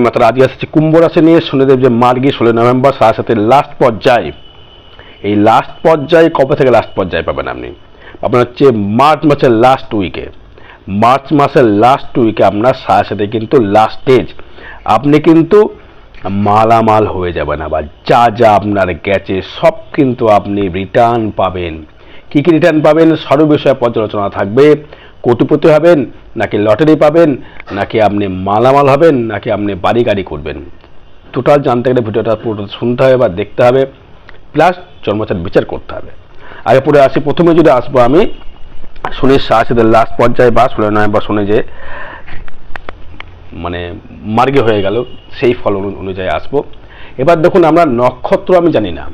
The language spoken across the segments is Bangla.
মাত্র আজ আসছে কুম্ভ রাশি নিয়ে শনিদেব যে মার্গি ষোলো নভেম্বর সাড়ে সাথে লাস্ট পর্যায়ে। এই লাস্ট পর্যায়ে কবে থেকে লাস্ট পর্যায়ে পাবেন আপনি? আপনার হচ্ছে মার্চ মাসের লাস্ট উইকে মার্চ মাসের লাস্ট উইকে আপনার সাড়ে সাথে কিন্তু লাস্ট স্টেজ আপনি কিন্তু মালামাল হয়ে যাবেন আবার। যা যা আপনার গেছে, সব কিন্তু আপনি রিটার্ন পাবেন। কী কী রিটার্ন পাবেন? সর্ব বিষয়ে পর্যালোচনা থাকবে। কোটিপতি হবেন, নাকি লটারি পাবেন, নাকি আপনি মালামাল হবেন, নাকি আপনি বাড়ি গাড়ি করবেন? টোটাল জানতে গেলে ভিডিওটা পুরো শুনতে হবে বা দেখতে হবে প্লাস জন্মচার বিচার করতে হবে। আগে পরে আসি, প্রথমে যদি আসব আমি শনির সাহসীদের লাস্ট পর্যায়ে বা ষোলো নভেম্বর শুনে যে মানে মার্গে হয়ে গেল, সেই ফল অনু- অনুযায়ী আসব। এবার দেখুন, আমরা নক্ষত্র আমি জানি না।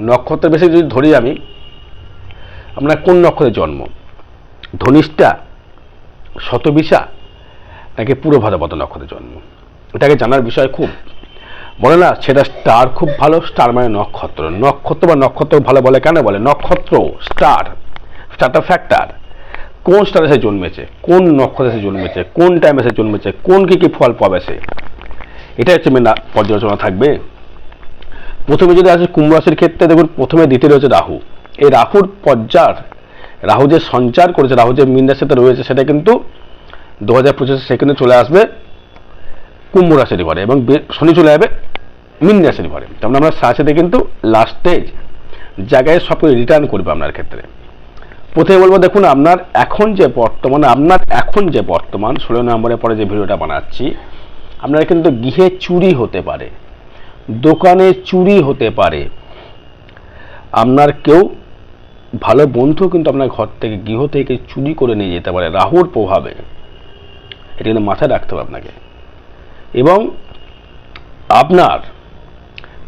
নক্ষত্রের বেশি যদি ধরি আমি আপনার কোন নক্ষত্রে জন্ম? ধনিষ্ঠা, শতবিশা, নাকি পুরো ভাদ্রপদ নক্ষত্রে জন্ম? এটাকে জানার বিষয় খুব। বলে না, সেটা স্টার খুব ভালো স্টার মানে নক্ষত্র। নক্ষত্র বা নক্ষত্র ভালো বলে কেন বলে? নক্ষত্র স্টার স্টারটা ফ্যাক্টার কোন স্টারে সে জন্মেছে? কোন নক্ষত্রে সে জন্মেছে? কোন টাইমে সে জন্মেছে? কোন কী কী ফল পাবে সে? এটা হচ্ছে মেন পর্যালোচনা থাকবে। প্রথমে যদি আসে কুম্ভ রাশির ক্ষেত্রে, দেখুন প্রথমে দ্বিতীয় রয়েছে রাহু। এই রাহুর পর্যার, রাহু যে সঞ্চার করেছে, রাহু যে মীন রাশিতে রয়েছে, সেটা কিন্তু দু হাজার পঁচিশে সেকেন্ডে চলে আসবে কুম্ভ রাশির ঘরে এবং শনি চলে যাবে মীন রাশির ঘরে। তেমন আমরা সাথে কিন্তু লাস্ট স্টেজ জায়গায় সব রিটার্ন করবে আপনার ক্ষেত্রে। প্রথমে বলব, দেখুন, আপনার এখন যে বর্তমানে, আপনার এখন যে বর্তমান, ষোলো নম্বরের পরে যে ভিডিওটা বানাচ্ছি, আপনার কিন্তু গৃহে চুরি হতে পারে, দোকানে চুরি হতে পারে। আপনার কেউ ভালো বন্ধু কিন্তু আপনার ঘর থেকে গৃহ থেকে চুরি করে নিয়ে যেতে পারে, রাহুর প্রভাবে। এটা কিন্তু মাথায় রাখতে হবে আপনাকে। এবং আপনার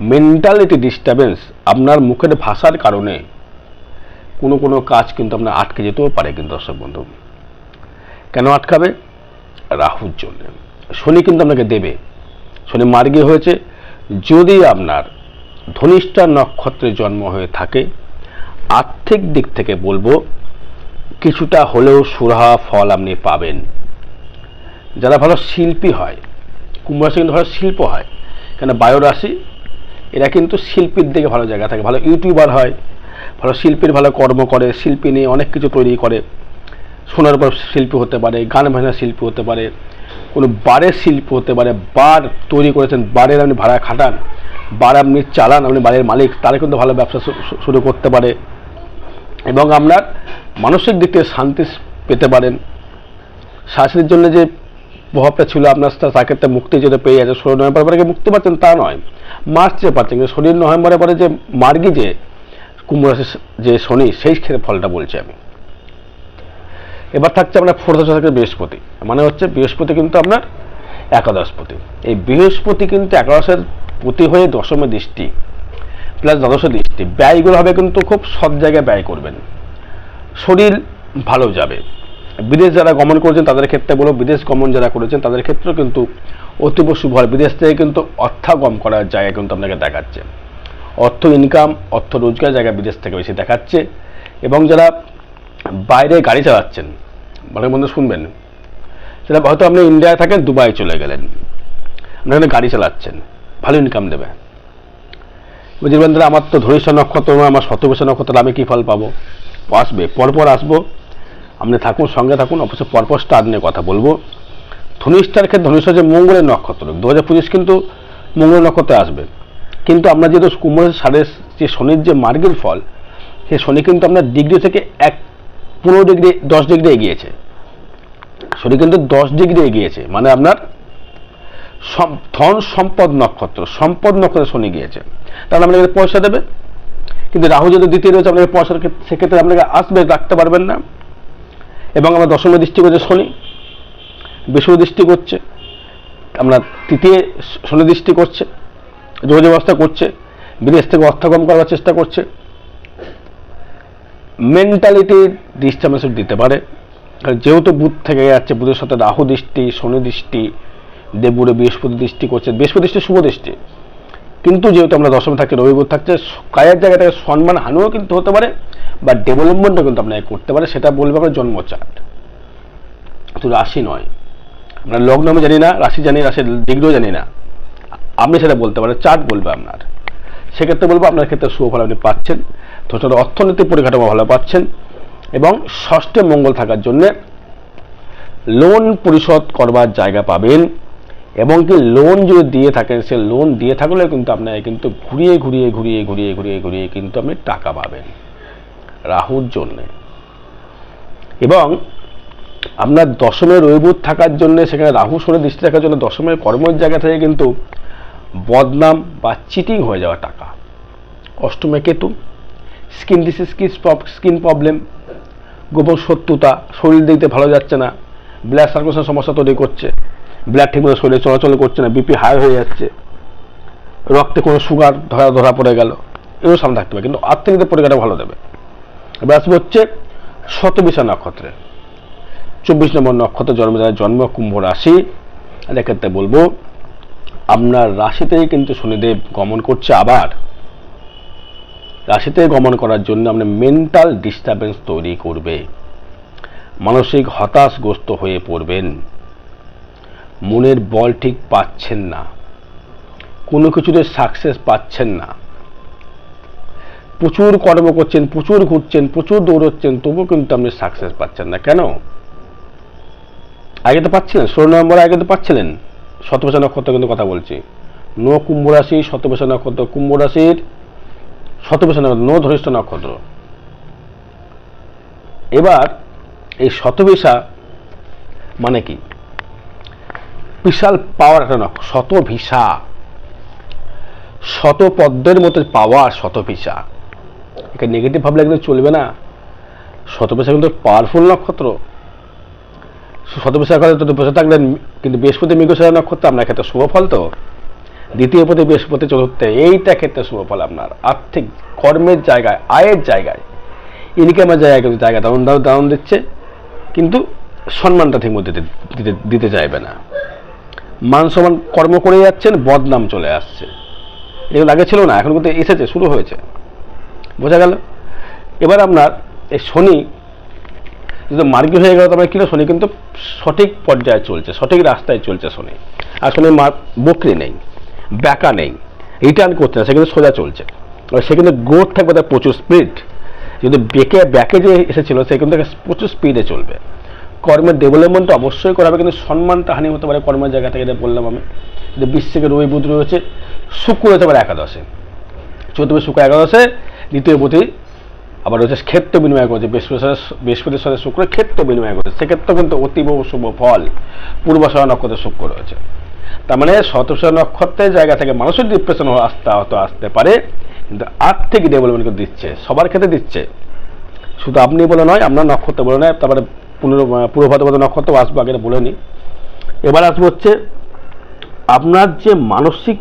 মেন্টালিটি ডিস্টারবেন্স আপনার মুখের ভাষার কারণে কোনো কোনো কাজ কিন্তু আপনার আটকে যেতেও পারে কিন্তু দর্শক বন্ধু। কেন আটকাবে? রাহুর জন্য। শনি কিন্তু আপনাকে দেবে। শনি মার্গে হয়েছে। যদি আপনার ধনিষ্ঠা নক্ষত্রে জন্ম হয়ে থাকে আর্থিক দিক থেকে বলব, কিছুটা হলেও সুরাহা ফল আপনি পাবেন। যারা ভালো শিল্পী হয় কুম্ভ রাশি কিন্তু ভালো শিল্প হয় কেন বায়ু রাশি এরা কিন্তু শিল্পীর দিকে ভালো জায়গা থাকে, ভালো ইউটিউবার হয়, ভালো শিল্পীর ভালো কর্ম করে, শিল্পী নিয়ে অনেক কিছু তৈরি করে। সোনার উপর শিল্পী হতে পারে, গান বাজনা শিল্পী হতে পারে, কোনো বারের শিল্পী হতে পারে, বার তৈরি করেছেন, বারের আপনি ভাড়া খাটান, বার আপনি চালান, আপনি বাড়ির মালিক, তারা কিন্তু ভালো ব্যবসা শুরু করতে পারে। এবং আপনার মানসিক দিক থেকে শান্তি পেতে পারেন। শাশুড়ির জন্য যে প্রভাবটা ছিল, আপনার তাকে একটা মুক্তি যেটা পেয়ে যাচ্ছে ষোলো নভেম্বর পরে মুক্তি পাচ্ছেন? তা নয়। মার্চে পাচ্ছেন, কিন্তু শনি নভেম্বরের পরে যে মার্গি যে কুম্ভ রাশির যে শনি, সেই ক্ষেত্রে ফলটা বলছি আমি। এবার থাকছে আপনার ফোর্থ থাকছে বৃহস্পতি। মানে হচ্ছে বৃহস্পতি কিন্তু আপনার একাদশপতি এই বৃহস্পতি কিন্তু একাদশের প্রতি হয়ে দশমে দৃষ্টি। প্লাস দ্বাদশ দৃষ্টি। ব্যয়গুলো হবে কিন্তু খুব সব জায়গায় ব্যয় করবেন। শরীর ভালো যাবে। বিদেশ যারা গমন করেছেন, তাদের ক্ষেত্রে বলো, বিদেশ গমন যারা করেছেন, তাদের ক্ষেত্রেও কিন্তু অতীব শুভ হয়। বিদেশ থেকে কিন্তু অর্থাগম করার জায়গা কিন্তু আপনাকে দেখাচ্ছে। অর্থ ইনকাম অর্থ রোজগার জায়গা বিদেশ থেকে বেশি দেখাচ্ছে। এবং যারা বাইরে গাড়ি চালাচ্ছেন মানে বন্ধু শুনবেন সেটা হয়তো আপনি ইন্ডিয়ায় থাকেন দুবাই চলে গেলেন আপনি এখানে গাড়ি চালাচ্ছেন, ভালো ইনকাম দেবে। বুঝলেন আমার তো ধরিষ্ঠ নক্ষত্র, আমার শতবিশ নক্ষত্র, আমি কী ফল পাবো? আসবে, পরপর আসব। আপনি থাকুন, সঙ্গে থাকুন অবশ্যই পরপর স্টার নিয়ে কথা বলব। ধনিষ্ঠার ক্ষেত্রে ধনিষ্ঠ যে মঙ্গলের নক্ষত্র। দু হাজার পঁচিশ কিন্তু মঙ্গলের নক্ষত্রে আসবে। কিন্তু আমরা যেহেতু কুম্ভ সাড়ে যে শনির যে মার্গের ফল সে শনি কিন্তু আপনার ডিগ্রি থেকে এক, পনেরো ডিগ্রি, দশ ডিগ্রি এগিয়েছে। শনি কিন্তু দশ ডিগ্রি এগিয়েছে। মানে আপনার ধন সম্পদ নক্ষত্র, সম্পদ নক্ষত্রে শনি গিয়েছে। তাহলে আপনাকে পয়সা দেবে। কিন্তু রাহু যদি দ্বিতীয় রয়েছে, আপনাকে পয়সার সেক্ষেত্রে আপনাকে আসবে, রাখতে পারবেন না। এবং আমরা দশমী দৃষ্টি করছে শনি। বিষ্ণু দৃষ্টি করছে। আমরা তৃতীয় শনি দৃষ্টি করছে। যোগাযোগ ব্যবস্থা করছে। বিদেশ থেকে অর্থগম করার চেষ্টা করছে। মেন্টালিটি দৃষ্টি ডিস্টার্বেন্স দিতে পারে। যেহেতু বুধ থেকে যাচ্ছে, বুধের সাথে রাহু দৃষ্টি, শনি দৃষ্টি দেবগুড়ে বৃহস্পতি দৃষ্টি করছে। বৃহস্পতি দৃষ্টি শুভ দৃষ্টি। কিন্তু যেহেতু আমরা দশমে থাকছি, রবি বুধ থাকছে, কায়ের জায়গা থেকে সম্মান হানিও কিন্তু হতে পারে, বা ডেভেলপমেন্টও কিন্তু আপনাকে করতে পারে, সেটা বলবে আপনার জন্ম চার্ট। শুধু রাশি নয়। আমরা লগ্ন আমি জানি না, রাশি জানি, রাশির ডিগ্রিও জানি না। আপনি সেটা বলতে পারেন, চার্ট বলবে আপনার। সেক্ষেত্রে বলব আপনার ক্ষেত্রে সুফল আপনি পাচ্ছেন। তোর অর্থনৈতিক পরিকাঠামো ভালো পাচ্ছেন, এবং ষষ্ঠে মঙ্গল থাকার জন্যে লোন পরিশোধ করবার জায়গা পাবেন। এবং কি লোন যদি দিয়ে থাকেন, সে লোন দিয়ে থাকলে কিন্তু আপনাকে কিন্তু ঘুরিয়ে ঘুরিয়ে ঘুরিয়ে ঘুরিয়ে ঘুরিয়ে ঘুরিয়ে কিন্তু আপনি টাকা পাবেন রাহুর জন্যে। এবং আপনার দশমের রবিবুধ থাকার জন্য, সেখানে রাহু সরে দৃষ্টি থাকার জন্য দশমের কর্মের জায়গা থেকে কিন্তু বদনাম বা চিটিং হয়ে যাওয়া টাকা। অষ্টমে Ketu skin disease skin problem গোপন শত্রুতা, শরীর দেখতে ভালো যাচ্ছে না ব্লাড সার্কুলেশন সমস্যা তৈরি করছে। ব্লাড ঠিকমতো শরীরে চলাচল করছে না বিপি হাই হয়ে যাচ্ছে। রক্তে কোনো সুগার ধরা ধরা পড়ে গেল এগুলো সামনে থাকতে পারে, কিন্তু আর্থিক পরীক্ষাটা ভালো দেবে। এবার আসবে হচ্ছে শতবিশা নক্ষত্রে। চব্বিশ নম্বর নক্ষত্র জন্ম, যারা জন্ম কুম্ভ রাশি। এক্ষেত্রে বলব, আপনার রাশিতেই কিন্তু শনিদেব গমন করছে আবার। রাশিতে গমন করার জন্য আপনার মেন্টাল ডিস্টারবেন্স তৈরি করবে। মানসিক হতাশগ্রস্ত হয়ে পড়বেন। মনের বল ঠিক পাচ্ছেন না। কোনো কিছুতে সাকসেস পাচ্ছেন না। প্রচুর কর্ম করছেন, প্রচুর ঘুরছেন, প্রচুর দৌড়চ্ছেন, তবুও কিন্তু আপনি সাকসেস পাচ্ছেন না। কেন? আগে তো পাচ্ছিলেন, ষোলো নম্বর আগে তো পাচ্ছিলেন। শতবেশা নক্ষত্র কিন্তু কথা বলছি। নো কুম্ভ রাশি শতবেশা নক্ষত্র, কুম্ভ রাশির শতবেশা নক্ষত্র, নো ধরিষ্ঠ নক্ষত্র। এবার এই শতবেশা মানে কি? বিশাল পাওয়ার একটা নক্ষ শত ভিসা। শত পদ্মের মতো পাওয়ার, শত ভিসা। একে নেগেটিভ ভাবলে কিন্তু চলবে না। শতবেশা কিন্তু পাওয়ারফুল নক্ষত্র। শতবিশা করে তো বসে থাকলেন কিন্তু বৃহস্পতি মৃগশালা নক্ষত্র আপনার ক্ষেত্রে শুভ ফল তো। দ্বিতীয় পতি বৃহস্পতি চতুর্থে, এইটা ক্ষেত্রে শুভ ফল আপনার। আর্থিক কর্মের জায়গায়, আয়ের জায়গায়। ইনকামের জায়গায় কিন্তু জায়গা দারুণ দারুণ দিচ্ছে। কিন্তু সম্মানটা ঠিক মধ্যে দিতে দিতে চাইবে না। মান সম্মান কর্ম করে যাচ্ছেন, বদনাম চলে আসছে। এগুলো আগে ছিল না, এখন কিন্তু এসেছে, শুরু হয়েছে। বোঝা গেল? এবার আপনার এই শনি, যদি মার্গি হয়ে গেল তবে কিনা শনি কিন্তু সঠিক পর্যায়ে চলছে, সঠিক রাস্তায় চলছে শনি। আর শনি মার বকরি নেই, ব্যাকা নেই রিটার্ন করছে না, সে কিন্তু সোজা চলছে। এবার সে কিন্তু গ্রোথ থাকবে, তার প্রচুর স্পিড যদি বেঁকে, ব্যাকে যে এসেছিল, সে কিন্তু প্রচুর স্পিডে চলবে। কর্মের ডেভেলপমেন্ট অবশ্যই করা হবে কিন্তু সম্মানটা হানি হতে পারে কর্মের জায়গা থেকে এটা বললাম আমি। যদি থেকে রবি বুধ রয়েছে, শুক্র হতে পারে একাদশে। চতুর্থ শুক্র, একাদশে, দ্বিতীয় প্রতি আবার রয়েছে ক্ষেত্র বিনিময় করছে বৃহস্পতির বৃহস্পতির সাথে শুক্র, ক্ষেত্র বিনিময় করছে সেক্ষেত্রে কিন্তু অতীব শুভ ফল। পূর্বাশয় নক্ষত্রে শুক্র রয়েছে। তার মানে শতশ নক্ষত্রের জায়গা থেকে মানুষের ডিপ্রেশন আসতে হয়তো আসতে পারে, কিন্তু আর্থিক ডেভেলপমেন্ট দিচ্ছে, সবার ক্ষেত্রে দিচ্ছে। শুধু আপনি বলে নয় আপনার নক্ষত্র বলে নয়, তারপরে পুনর পূর্বভাদ্রপদ নক্ষত্র আসব, আগে বলে নি এবার আসব হচ্ছে, আপনার যে মানসিক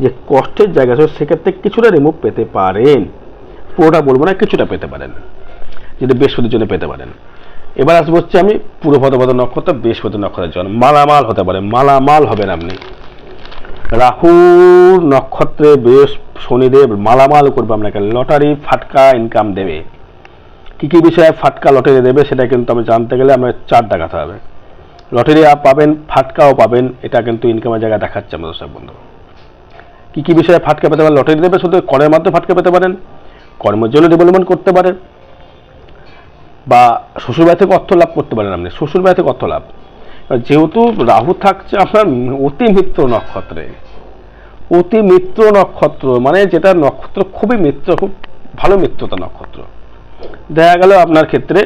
যে কষ্টের জায়গা আছে, সেক্ষেত্রে কিছুটা রিমুভ পেতে পারেন। পুরোটা বলব না, কিছুটা পেতে পারেন। যদি বৃহস্পতির জন্য পেতে পারেন। এবার আসব হচ্ছে আমি পুরো নক্ষত্র, বৃহস্পতি নক্ষত্রের জন্য। মালামাল হতে পারে, মালামাল হবেন আপনি। রাহুর নক্ষত্রে বেশ শনিদেব মালামাল করবে আপনাকে, লটারি, ফাটকা ইনকাম দেবে। কী কী বিষয়ে ফাটকা লটারি দেবে সেটা কিন্তু আমি জানতে গেলে আমার চার দেখাতে হবে। লটারি পাবেন, ফাটকাও পাবেন, এটা কিন্তু ইনকামের জায়গায় দেখাচ্ছে আমাদের সব বন্ধু। কী কী বিষয়ে ফাটকা পেতে পারেন? লটারি দেবে শুধু করের মাধ্যমে ফাটকা পেতে পারেন, কর্মের জন্য ডেভেলপমেন্ট করতে পারেন, বা শ্বশুরবাড়ি থেকে অর্থ লাভ করতে পারেন আপনি, শ্বশুরবাড়ি থেকে অর্থ লাভ। যেহেতু রাহু থাকছে, আপনার অতি মিত্র নক্ষত্রে, অতি মিত্র নক্ষত্র মানে যেটা নক্ষত্র খুবই মিত্র, খুব ভালো মিত্রতা নক্ষত্র। দেখা গেল আপনার ক্ষেত্রে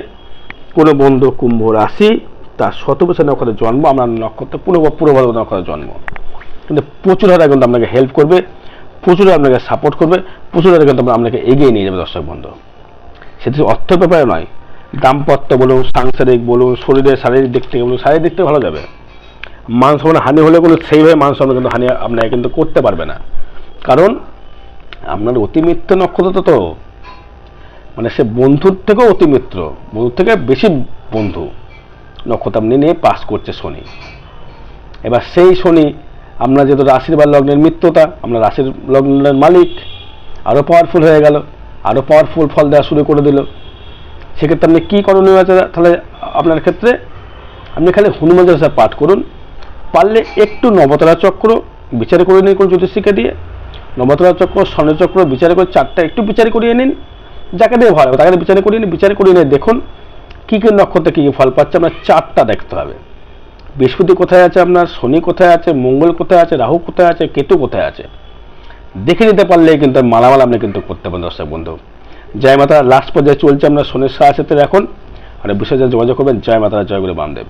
কোনো বন্ধু কুম্ভ রাশি, তার শত বছর নক্ষত্রের জন্ম আপনার নক্ষত্র পুরো পুরো নক্ষত্রের জন্ম। কিন্তু প্রচুর হারে কিন্তু আপনাকে হেল্প করবে, প্রচুর আপনাকে সাপোর্ট করবে, প্রচুর হারে কিন্তু আপনাকে এগিয়ে নিয়ে যাবে দর্শক বন্ধু। সেটি অর্থের ব্যাপারে নয়, দাম্পত্য বলুন, সাংসারিক বলুন, শরীরের, শারীরিক দিক থেকে বলুন, শারীরিক দিক থেকে ভালো যাবে। মান সম্মান, হানি হলে কোনো সেইভাবে মান সম্মান কিন্তু হানি আপনাকে কিন্তু করতে পারবে না। কারণ আপনার অতিমিত্র নক্ষত্র তো মানে সে বন্ধুর থেকেও অতিমিত্র, বন্ধুর থেকে বেশি বন্ধু। নক্ষত্র আপনি নিয়ে পাস করছে শনি। এবার সেই শনি, আমরা যেহেতু রাশির বা লগ্নের মিত্রতা, আমরা রাশির লগ্নের মালিক আরও পাওয়ারফুল হয়ে গেল আরও পাওয়ারফুল ফল দেওয়া শুরু করে দিল। সেক্ষেত্রে আপনি কী করণীয় আছে তাহলে আপনার ক্ষেত্রে? আপনি খালি হনুমান চালিসা পাঠ করুন, পারলে একটু নবতরা চক্র বিচার করে নিন কোন জ্যোতিষীকে দিয়ে। নবতরা চক্র স্বর্ণচক্র বিচার করে চারটা একটু বিচার করিয়ে নিন। যাকে দিয়ে ভালো তাকে বিচার করিয়ে বিচার করিয়ে নিয়ে দেখুন কী কী নক্ষত্রে কী কী ফল পাচ্ছে, আপনার চারটা দেখতে হবে। বৃহস্পতি কোথায় আছে আপনার, শনি কোথায় আছে, মঙ্গল কোথায় আছে, রাহু কোথায় আছে, কেতু কোথায় আছে? দেখে নিতে পারলে কিন্তু মালামাল আপনি কিন্তু করতে পারেন দর্শক বন্ধু। জয় মাতা লাস্ট পর্যায়ে চলছে আপনার শনির সাথে এখন। আর বিশেষ যোগাযোগ করবেন, জয় মাতারা, জয় গুরু বামদেব।